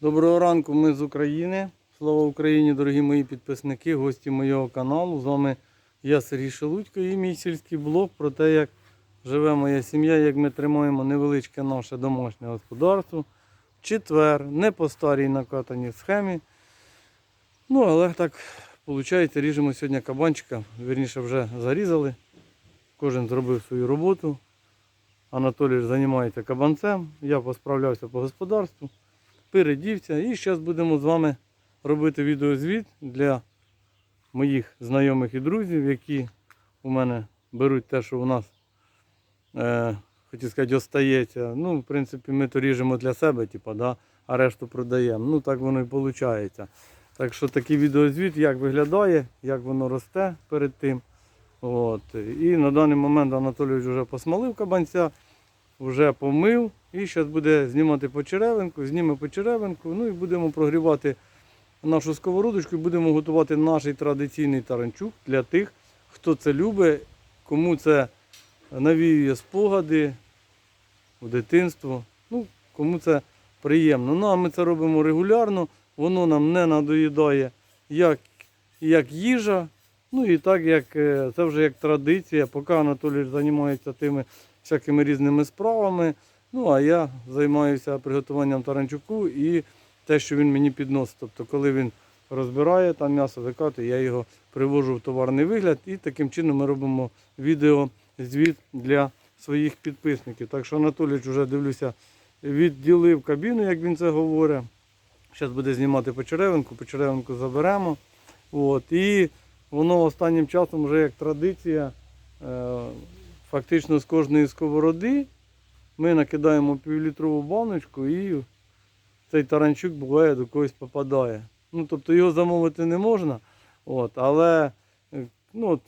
Доброго ранку, ми з України. Слава Україні, дорогі мої підписники, гості моєго каналу. З вами я Сергій Шелудько і мій сільський блог про те, як живе моя сім'я, як ми тримаємо невеличке наше домашнє господарство. Четвер, не по старій накатаній схемі. Ну, але так виходить, ріжемо сьогодні кабанчика. Вірніше вже зарізали. Кожен зробив свою роботу. Анатолій займається кабанцем, я посправлявся по господарству передівся. І зараз будемо з вами робити відеозвіт для моїх знайомих і друзів, які у мене беруть те, що у нас, е, хотів сказати, остається. Ну, в принципі, ми то ріжемо для себе, типу, да, а решту продаємо. Ну, так воно і виходить. Так що такий відеозвіт, як виглядає, як воно росте перед тим. От. І на даний момент Анатолійович вже посмалив кабанця, вже помив. І зараз буде знімати почеревинку, зніме почеревинку, ну і будемо прогрівати нашу сковородочку і будемо готувати наш традиційний таранчук для тих, хто це любить, кому це навіює спогади в дитинство, ну, кому це приємно. Ну, а ми це робимо регулярно, воно нам не надоїдає як, як їжа, ну і так як е, це вже як традиція, поки Анатолій займається тими всякими різними справами. Ну, а я займаюся приготуванням таранчуку і те, що він мені підносить. Тобто, коли він розбирає там м'ясо, викатує, я його привожу в товарний вигляд і таким чином ми робимо відео звіт для своїх підписників. Так що Анатолійович вже дивлюся, відділив кабіну, як він це говорить. Зараз буде знімати почеревинку, почеревинку заберемо. От. І воно останнім часом вже як традиція, е, фактично з кожної сковороди ми накидаємо півлітрову баночку і цей таранчук буває до когось попадає. Ну, тобто його замовити не можна, от, але е, ну, от,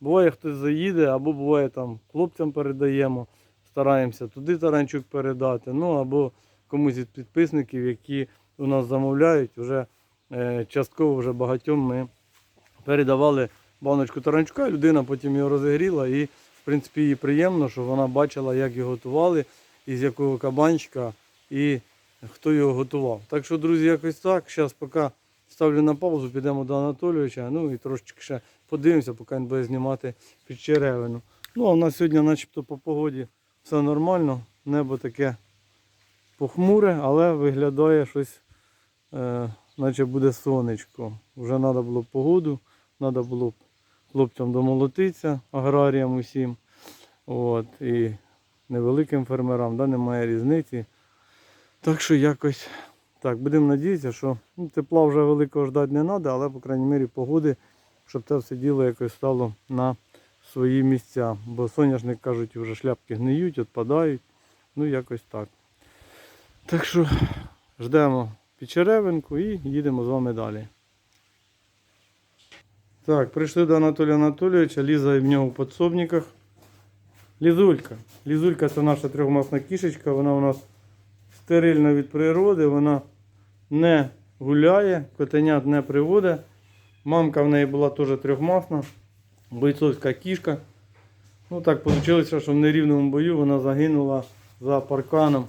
буває хтось заїде, або буває там хлопцям передаємо, стараємося туди таранчук передати, ну або комусь із підписників, які у нас замовляють, вже е, частково вже багатьом ми передавали баночку таранчука, людина потім його розігріла і принципі, їй приємно, що вона бачила, як його готували, і з якого кабанчика, і хто його готував. Так що, друзі, якось так. Зараз поки ставлю на паузу, підемо до Анатолійовича, ну і трошечки ще подивимося, поки він буде знімати під черевину. Ну, а в нас сьогодні начебто по погоді все нормально, небо таке похмуре, але виглядає щось, е, наче буде сонечко. Вже треба було погоду, треба було хлопцям домолотитися, аграріям усім. От, і невеликим фермерам, да, немає різниці. Так що якось так, будемо надіятися, що ну, тепла вже великого ждати не треба, але, по крайній мірі, погоди, щоб це все діло якось стало на свої місця. Бо соняшник, кажуть, вже шляпки гниють, відпадають. Ну, якось так. Так що ждемо печеревинку і їдемо з вами далі. Так, прийшли до Анатолія Анатолійовича, Ліза в нього в підсобниках. Лізулька. Лізулька це наша трьохмасна кішечка, вона у нас стерильна від природи, вона не гуляє, котенят не приводить. Мамка в неї була теж трьохмасна, бойцовська кішка. Ну так вийшло, що в нерівному бою вона загинула за парканом,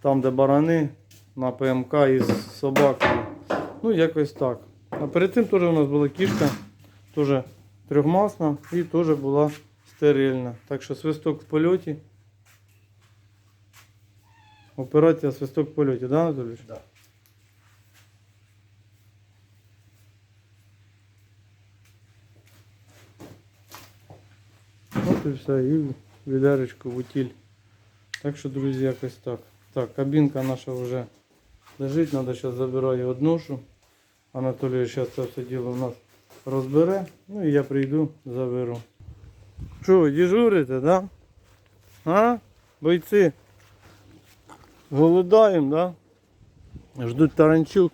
там де барани на ПМК із собакою. Ну, якось так. А перед цим теж у нас була кішка, теж трьохмасна і теж була стерильна. Так що свисток в польоті. Операція свисток в польоті, да, Анатолійович? Да. От і все, і відеречко в утіль. Так що, друзі, якось так. Так, кабінка наша вже лежить, треба зараз забираю одношу. Анатолій зараз це все діло у нас розбере. Ну і я прийду, заберу. Що, ви дежурите, да? А? Бойці? Голодаємо, да? Ждуть таранчук.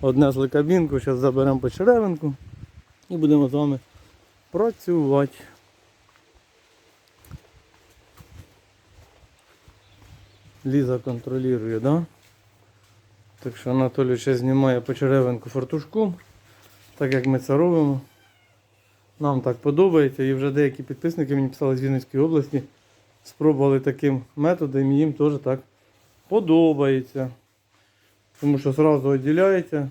Однесли кабінку, зараз заберемо по черевинку і будемо з вами працювати. Ліза контролює, да? Так що Анатолій ще знімає почеревинку фартушку, так як ми це робимо. Нам так подобається і вже деякі підписники мені писали з Вінницької області, спробували таким методом і їм теж так подобається. Тому що одразу відділяється,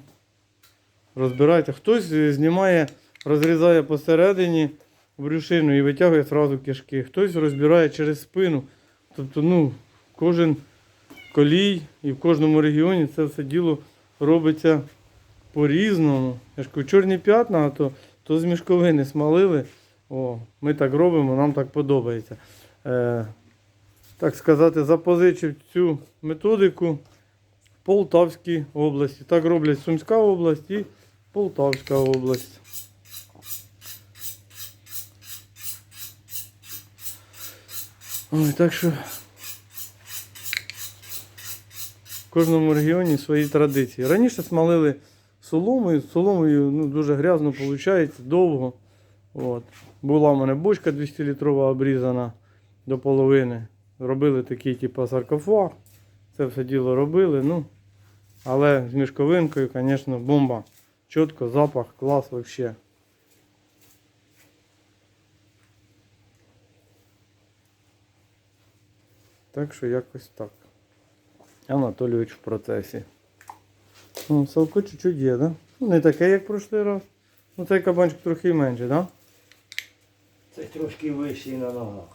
розбирається. Хтось знімає, розрізає посередині брюшину і витягує одразу кишки. Хтось розбирає через спину. Тобто, ну, кожен колій і в кожному регіоні це все діло робиться по-різному. Я ж кажу, чорні п'ятна, а то, то з мішковини смалили. О, ми так робимо, нам так подобається. Е, так сказати, запозичив цю методику в Полтавській області. Так роблять Сумська область і Полтавська область. Ой, так що в кожному регіоні свої традиції. Раніше смалили соломою, соломою ну, дуже грязно виходить, довго. От. Була в мене бочка 200-літрова обрізана до половини. Робили такий, типу, саркофаг. Це все діло робили. Ну, але з мішковинкою, звісно, бомба. Чітко, запах, клас взагалі. Так що якось так. Анатолійович в процесі. Ну, салко чуть-чуть є, да? Ну, не таке, як прошлий раз. Ну цей кабанчик трохи менше, да? Це трошки вищий на ногах.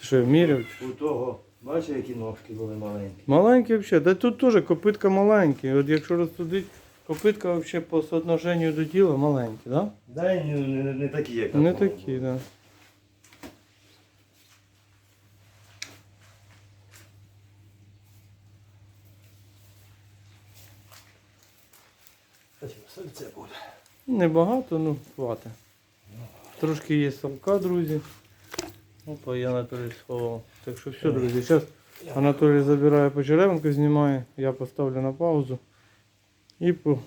Ти що, міряв? У того, бачиш, які ножки були маленькі. Маленький взагалі. Та тут теж копитка маленькі. От якщо розсудити, копитка взагалі по соотношенню до тіла маленькі, да? Да, і не, не, не такі, як на Не тому такі, були. да. Сальце буде. Небагато, ну хватить. Трошки є салка, друзі. Опа, я Анатолій сховав. Так що все, друзі. Зараз Анатолій забирає почеревинку, знімає, я поставлю на паузу. І по,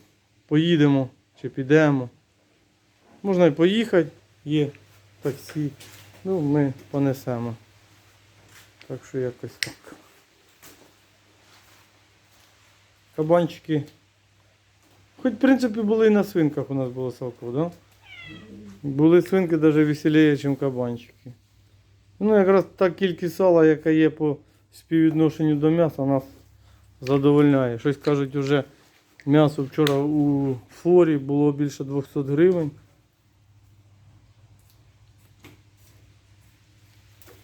поїдемо чи підемо. Можна і поїхати, є таксі. Ну, ми понесемо. Так що якось так. Кабанчики. Хоч, в принципі, були і на свинках у нас було салко, да? Були свинки навіть веселіше, ніж кабанчики. Ну, якраз та кількість сала, яка є по співвідношенню до м'яса, нас задовольняє. Щось кажуть, уже м'ясо вчора у форі було більше 200 гривень.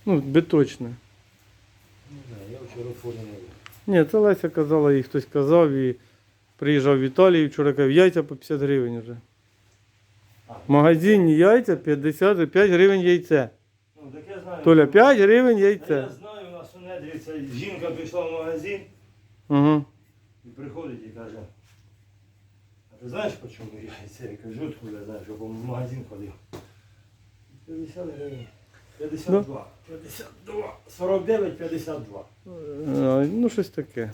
Ну, биточне. Не знаю, я вчора фурі не був. Ні, це Леся казала, і хтось казав, і приїжджав Віталій, вчора казав, яйця по 50 гривень вже. В магазині яйця 55 гривень яйце. Ну, так я знаю. Толя, 5 гривень Та Я знаю, у нас у недріця жінка пішла в магазин Угу. і приходить і каже, а ти знаєш по чому яйця? Я кажу, откуда я знаю, що в магазин ходив. 50 гривень. 52. 52. 49, 52. Е, Ну, щось таке.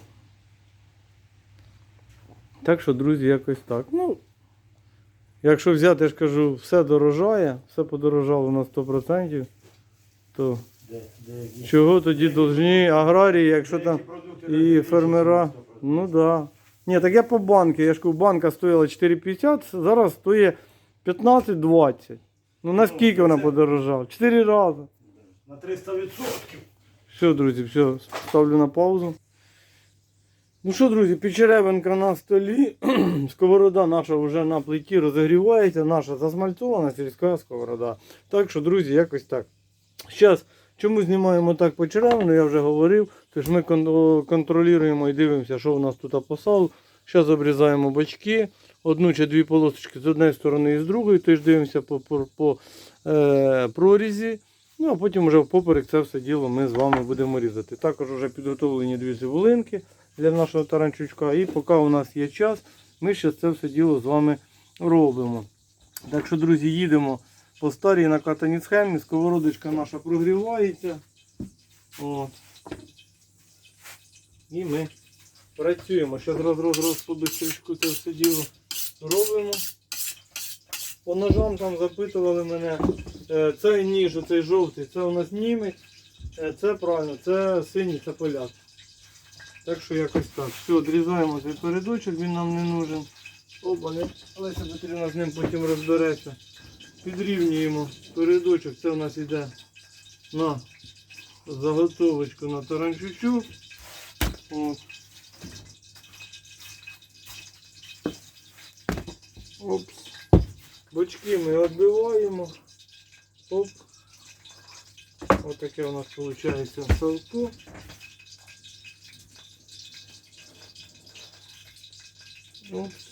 Так що, друзі, якось так. Ну, якщо взяти, я ж кажу, все дорожає, все подорожало на 100%, то Де, де чого тоді должні аграрії, якщо там. І фермера. більше, ніж 100%. Ну да. Ні, так я по банки. Я ж кажу, банка стоїла 4,50, зараз стоїть 15-20. Ну наскільки вона це- подорожала? Чотири рази. На 300%. Все, друзі, все, ставлю на паузу. Ну що, друзі, печеревинка на столі. Сковорода наша вже на плиті розігрівається, наша засмальцована сільська сковорода. Так що, друзі, якось так. Зараз, чому знімаємо так почеревину, я вже говорив. Тож ми контролюємо і дивимося, що у нас тут по салу. Зараз обрізаємо бочки, одну чи дві полосочки з однієї сторони і з другої, тож дивимося по, по, по е, прорізі. Ну, а потім вже впоперек це все діло ми з вами будемо різати. Також вже підготовлені дві цибулинки для нашого таранчучка. І поки у нас є час, ми ще це все діло з вами робимо. Так що, друзі, їдемо по старій накатаній схемі. Сковородочка наша прогрівається. От. І ми працюємо. Зараз роз, роз, роз по бистрічку це все діло робимо. По ножам там запитували мене. Е, Цей ніж, оцей жовтий, це у нас німець. Це правильно, це синій, це поляк. Так що якось так. Все, відрізаємо цей передочок, він нам не нужен. Не. Олеся Петрівна з ним потім розбереться. Підрівнюємо передочок, це у нас йде на заготовочку на таранчучу. Опс. Бочки ми відбиваємо. Оп. Ось таке у нас виходить салко. Опс.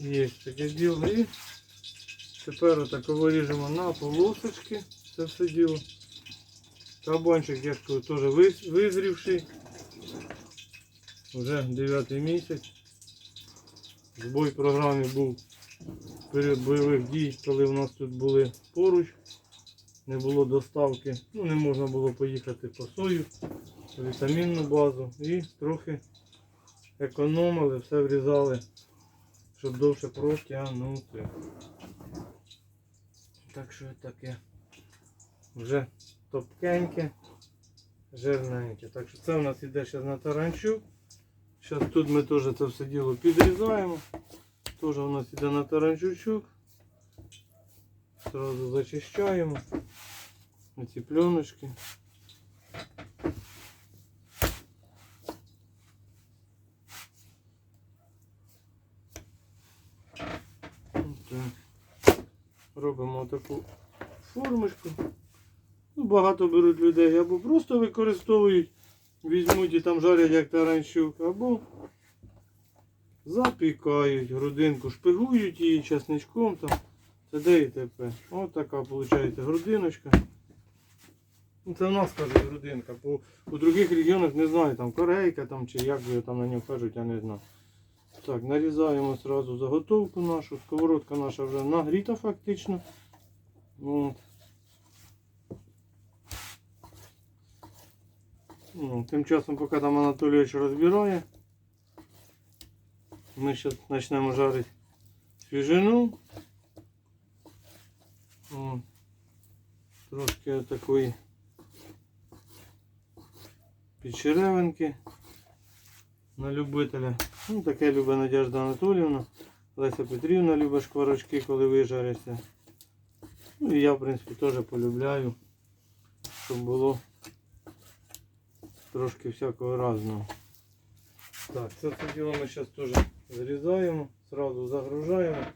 Є таке діло. І тепер отак виріжемо на полосочки. Це все діло. Кабанчик, я ж кажу, теж виз- визрівший. Вже 9 місяць. Збой програмі був в період бойових дій, коли в нас тут були поруч. Не було доставки, ну не можна було поїхати по сою, вітамінну базу і трохи економили, все врізали, щоб довше протягнути. Так що таке вже топкеньке, жирненьке. Так що це у нас іде зараз на таранчук. Зараз тут ми теж це все діло підрізаємо. Теж у нас іде на таранчучок. Сразу зачищаємо ці пленочки. Так. Робимо таку формочку. Ну, багато беруть людей або просто використовують, візьмуть і там жарять як таранчук, або запікають грудинку, шпигують її часничком там. Де і тепер. Ось така виходить грудиночка. Ну, Це в нас каже грудинка. По, у других регіонах не знаю, там корейка там, чи як ви там на нього кажуть, я не знаю. Так, нарізаємо одразу заготовку нашу. Сковородка наша вже нагріта фактично. От. Ну, тим часом, поки там Анатолійович розбирає, ми зараз почнемо жарити свіжину. О, трошки такої підчеревинки на любителя. Ну, таке любить Надежда Анатоліївна. Леся Петрівна любить шкварочки, коли вижаряться. Ну і я, в принципі, теж полюбляю, щоб було трошки всякого різного. Так, це все діло ми зараз теж зрізаємо, зразу загружаємо.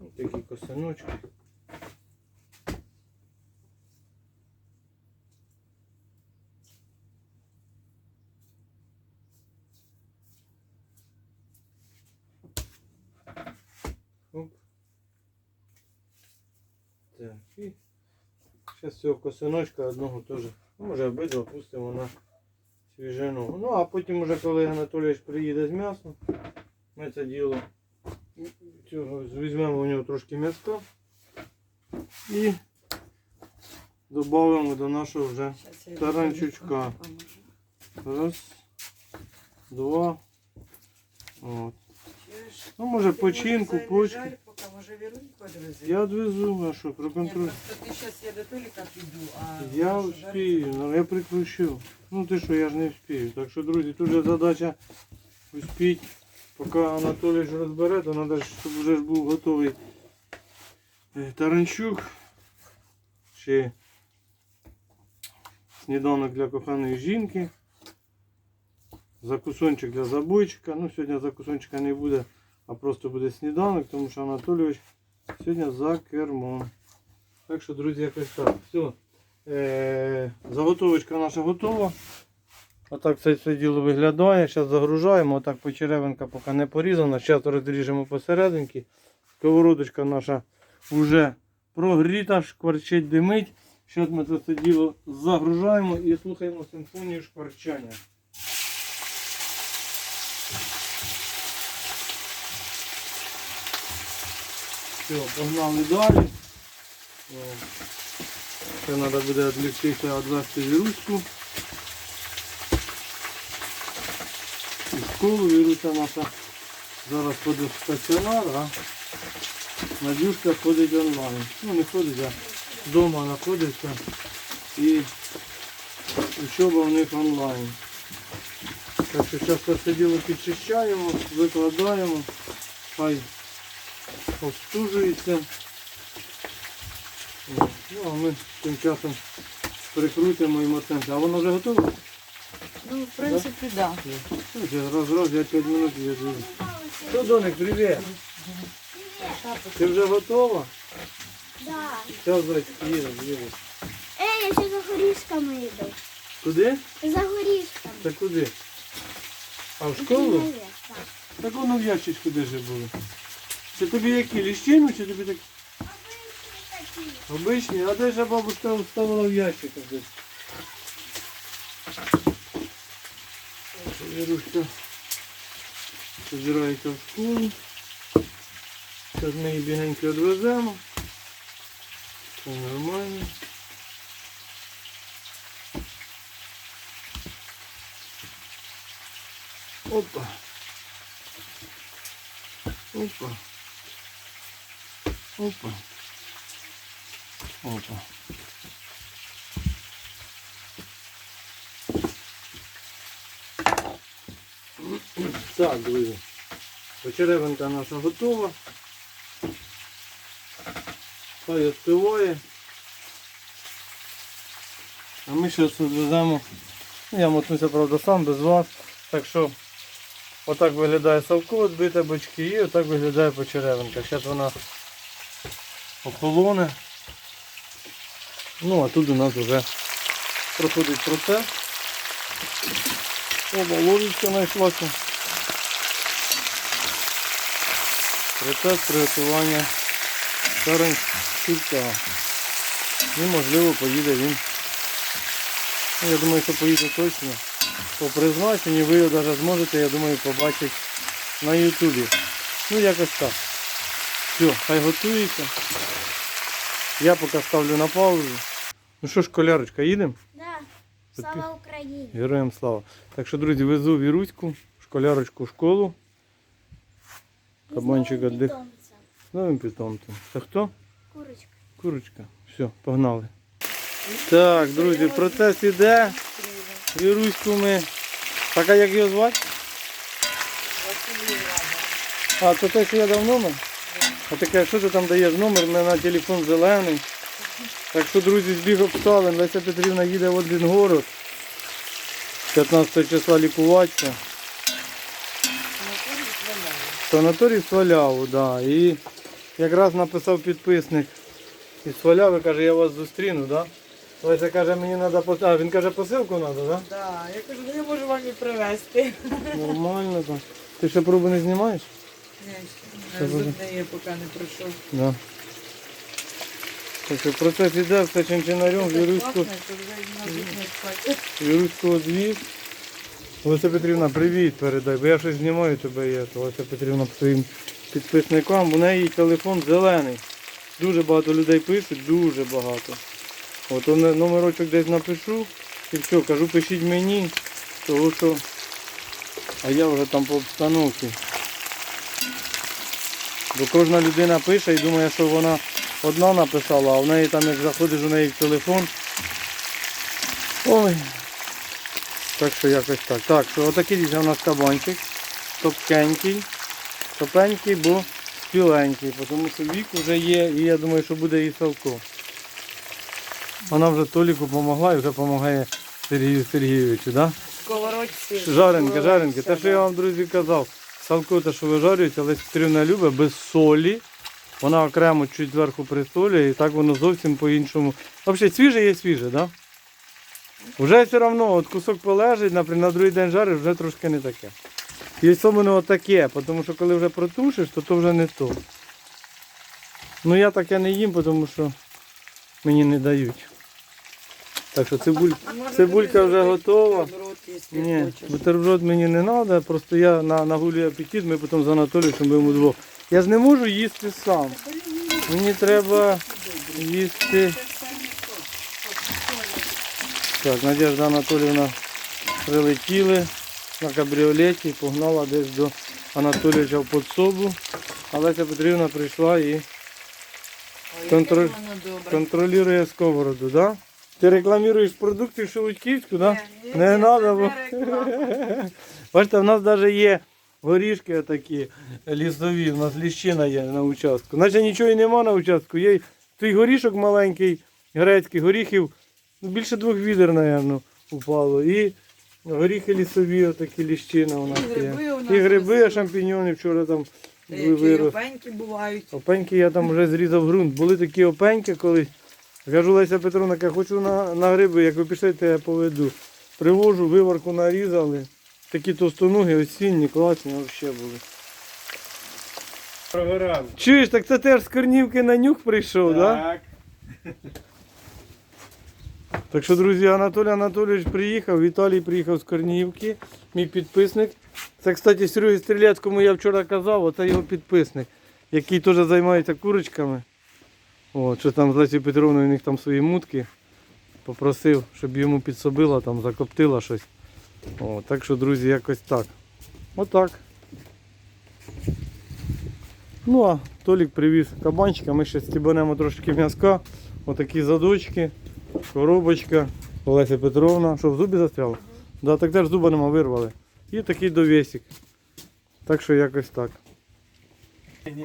Ось такі косиночки. Оп. Так, і зараз цього косиночка одного теж, ну, може обидва пустимо на свіжину. Ну а потім уже коли Анатолійович приїде з м'ясом, ми це діло цього візьмемо у нього трошки м'яска і додамо до нашого вже Таранчучка. раз, два. От. Ну, може, починку, може, може відвези? Я відвезу, а що, проконтролюю. просто ти зараз я до Толіка піду, а... Я вспію, ну я прикручу. Ну ти що, я ж не вспію. Так що, друзі, тут же задача успіть. Поки Анатолій ж розбере, то треба, щоб вже ж був готовий е, таранчук. Чи сніданок для коханої жінки. Закусончик для забойчика. Ну, сьогодні закусончика не буде, а просто буде сніданок, тому що Анатолійович сьогодні за кермом. Так що, друзі, якось так. Все. Е, заготовочка наша готова. Отак це все діло виглядає. Зараз загружаємо. Отак почеревинка поки не порізана. Зараз розріжемо посерединки. Сковородочка наша вже прогріта, шкварчить, димить. Зараз ми це діло загружаємо і слухаємо симфонію шкварчання. Все, погнали далі. Ще треба буде відвліктися, відвести віруску. І школу віруся наша зараз ходить в стаціонар, а Надюшка ходить онлайн. Ну не ходить, а вдома знаходиться. І учоба у них онлайн. Так що зараз це підчищаємо, викладаємо, хай обстужується. Ну, а ми тим часом прикрутимо і мотнемося. А воно вже готове? Ну, в принципі, так. Слухайте, Раз, раз, я 5 минут я дивлюсь. Що, Доник, привіт? Ти вже готова? Да. Зараз, зайчик, їдемо, їдемо. Ей, я ще за горішками йду. Куди? За горішками. Та куди? А в школу? Так. Воно в ящичку де же було. Це тобі які, ліщину чи тобі такі? Обичні, а де ж бабушка вставила в ящиках десь? Вірушка збирається в школу. Зараз ми її бігенько відвеземо. Все нормально. Опа. Опа. Опа. Опа. Так, друзі. Почеревинка наша готова. Хай остиває. А ми відвеземо. Ну, Я мотнуся, правда, сам без вас. Так що отак виглядає совко, відбите бочки і отак виглядає почеревинка. Зараз вона охолоне. Ну а тут у нас вже проходить процес. Оба ложечка знайшлася. Процес приготування таранчука. І можливо поїде він. Ну, Я думаю, що поїде точно. По призначенню ви його навіть зможете, я думаю, побачити на ютубі. Ну якось так. Все, хай готується. Я поки ставлю на паузу. Ну що ж, колярочка, їдемо? Да. Слава Україні. Героям слава. Так що, друзі, везу Віруську, школярочку в школу. Кабанчик отдих. З новим питомцем. Це хто? Курочка. Курочка. Все, погнали. Так, друзі, процес іде. Віруську ми. Так, а як його звати? А, то те, що я дав номер? А таке, що ти там даєш номер? У мене на телефон зелений. Так що, друзі, збіг обставин. Леся Петрівна їде в Одвінгород. 15 числа лікуватися. Санаторій Сваляву, да. І якраз написав підписник із Сваляви, каже, я вас зустріну, да? Леся каже, мені треба посилку. А, він каже, посилку треба, да? Да, я кажу, ну я можу вам і привезти. Нормально так. Ти ще пробу не знімаєш? Це буде. зубний поки не пройшов. Да. Так що процес іде, все чинчинарем, Віруську, Пахне, то вже на зубний спати. Віруську одвіз. Леся Петрівна, привіт передай, бо я щось знімаю тебе є. То Леся Петрівна своїм підписникам, у неї телефон зелений. Дуже багато людей пишуть, дуже багато. От номерочок десь напишу і все, кажу, пишіть мені, тому що а я вже там по обстановці. Бо кожна людина пише і думає, що вона одна написала, а в неї там як заходиш у неї в телефон. Ой. Так що якось так. Так, що отакий дійсно у нас кабанчик. Топкенький. Топенький, бо спіленький, тому що вік вже є і я думаю, що буде і Савко. Вона вже Толіку допомогла і вже допомагає Сергію Сергійовичу, да? Сковородці. Жаренька, жаренька. Те, що я вам, друзі, казав, салко те, що вижарюється, але Петрівна любить без солі. Вона окремо чуть зверху присолює і так воно зовсім по-іншому. Взагалі свіже є свіже, так? Да? Вже все одно, от кусок полежить, наприклад, на другий день жариш, вже трошки не таке. І особливо отаке, тому що коли вже протушиш, то то вже не то. Ну я таке не їм, тому що мені не дають. Так що цибуль... цибулька вже готова. Ні, бутерброд мені не треба, просто я на, нагулюю апетит, ми потім з Анатолієм будемо вдвох. Я ж не можу їсти сам. Мені треба їсти. Так, Надежда Анатоліївна прилетіли на кабріолеті, погнала десь до Анатолійовича в подсобу. А Леся Петрівна прийшла і Контроль-. Контролює сковороду, да? Ти рекламуєш продукти Шелудьківську, да? Не треба, бо. Бачите, в нас навіть є горішки такі лісові, у нас ліщина є на участку. Наче нічого і нема на участку. Є той горішок маленький, грецький, горіхів, ну, більше двох відер, мабуть, упало. І горіхи лісові, отакі ліщина у нас І є. гриби у нас І гриби, ростуть. шампіньони вчора там Та Які вирос. опеньки бувають. Опеньки я там вже зрізав ґрунт. Були такі опеньки колись. Кажу, Леся Петровна, я хочу на, на гриби, як ви пішли, то я поведу. Привожу, виварку нарізали. Такі товстоногі, осінні, класні взагалі були. Програм. Чуєш, так це теж з Корнівки на нюх прийшов, так? Да? Так. Так що, друзі, Анатолій Анатолійович приїхав, Віталій приїхав з Корнівки, мій підписник. Це, кстати, Серегі Стрілецькому я вчора казав, оце його підписник, який теж займається курочками. От, що там з Лесією Петровною у них там свої мутки. Попросив, щоб йому підсобила, там закоптила щось. О, так що, друзі, якось так. Отак. Ну а Толік привіз кабанчика, ми ще стібанемо трошки м'язка. Отакі задочки, коробочка, Олеся Петровна. Що, в зубі застряло? Да, так теж зуба нема вирвали. І такий довісик. Так що якось так.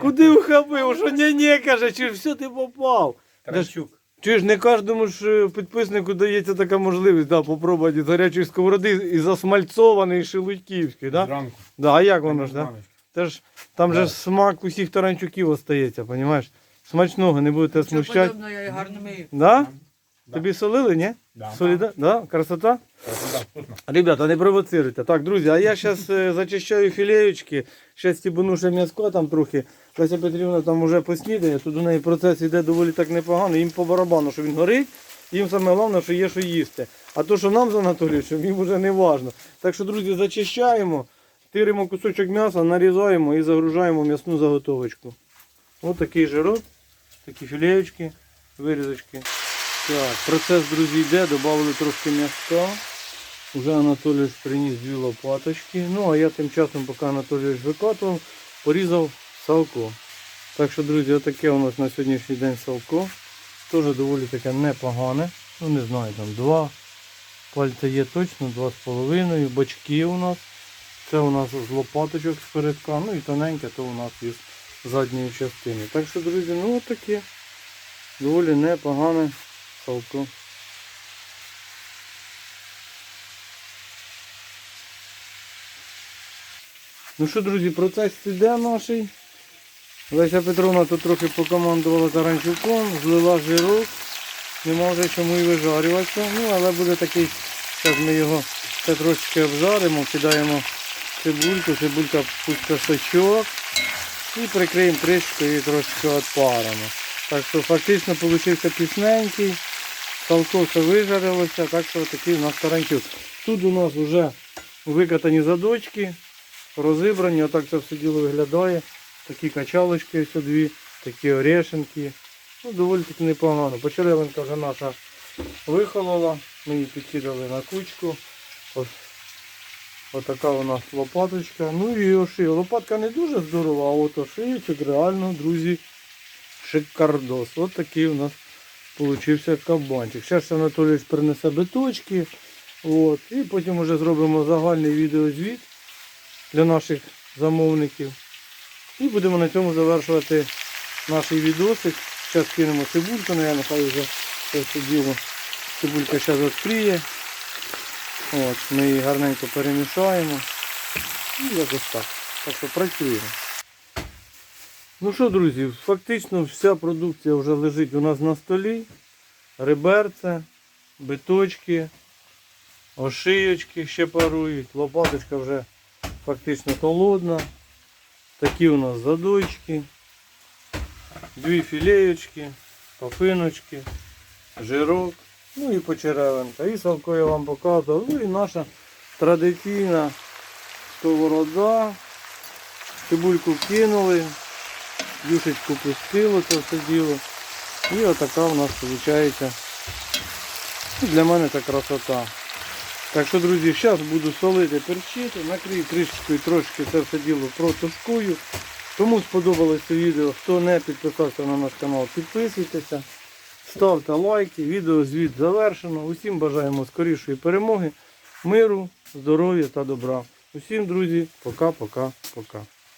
Куди ухабив? Що ні-ні, каже, чи все ти попав? Таранчук. Чи ж не кожному ж е, підписнику дається така можливість да, попробувати з гарячої сковороди і засмальцований шелудьківський, да? Зранку. Да, а як воно ж, да? Це ж, там же ж смак усіх таранчуків остається, розумієш? Смачного, не будете смущати. подобно, я її гарно мию. Да? Да. Тобі солили, ні? Да. Соліда? Да? Красота? Ребята, не провоцируйте. Так, друзі, а я зараз зачищаю філеєчки, ще стібану ще м'язко там трохи. Леся Петрівна там вже поснідає, тут у неї процес йде доволі так непогано, їм по барабану, що він горить, їм саме головне, що є що їсти. А то, що нам з Анатолійовичем, їм вже не важно. Так що, друзі, зачищаємо, тиримо кусочок м'яса, нарізаємо і загружаємо м'ясну заготовочку. Ось такий жирок, такі філеєчки, вирізочки. Так, процес, друзі, йде, додали трошки м'яска. Уже Анатолійович приніс дві лопаточки. Ну, а я тим часом, поки Анатолійович викатував, порізав салко. Так що, друзі, отаке у нас на сьогоднішній день салко. Теж доволі таке непогане. Ну, не знаю, там два пальця є точно, два з половиною. Бочки у нас. Це у нас з лопаточок з передка. Ну і тоненьке, то у нас із задньої частини. Так що, друзі, ну отаке. Доволі непогане салко. Ну що, друзі, процес іде наш. Леся Петровна тут трохи покомандувала таранчуком, злила жирок. Нема вже чому і вижарюватися. Ну, але буде такий, зараз ми його ще трошки обжаримо, кидаємо цибульку, цибулька пусть сачок. І прикриємо кришкою і трошки відпаримо. Так що фактично вийшов пісненький. Салко вижарилося, так що такий у нас таранчук. Тут у нас вже викатані задочки, розібрані, отак це все діло виглядає. Такі качалочки ось дві, такі орешенки. Ну, доволі таки непогано. Почеревинка вже наша вихолола, ми її підкидали на кучку. Ось отака у нас лопаточка. Ну і ошия. Лопатка не дуже здорова, а от ошиєчок реально, друзі, шикардос. От такий у нас получився кабанчик. Зараз Анатолійович принесе биточки. От, і потім вже зробимо загальний відеозвіт для наших замовників. І будемо на цьому завершувати наш відосик. Зараз кинемо цибульку, ну я нехай вже це діло. Цибулька зараз відкриє. От, ми її гарненько перемішаємо. І якось так. Так що працюємо. Ну що, друзі, фактично вся продукція вже лежить у нас на столі. Реберце, биточки, ошийочки ще парують, лопаточка вже фактично холодна. Такі у нас задочки, дві філеєчки, пафиночки, жирок, ну і почеревинка. І салко я вам показував. Ну і наша традиційна сковорода. Цибульку кинули, юшечку пустило це все діло. І отака у нас виходить. Для мене це красота. Так що, друзі, зараз буду солити, перчити, накрию кришечкою трошки це все діло протушкую. Кому сподобалось це відео, хто не підписався на наш канал, підписуйтеся, ставте лайки, відео звіт завершено. Усім бажаємо скорішої перемоги, миру, здоров'я та добра. Усім, друзі, пока-пока-пока.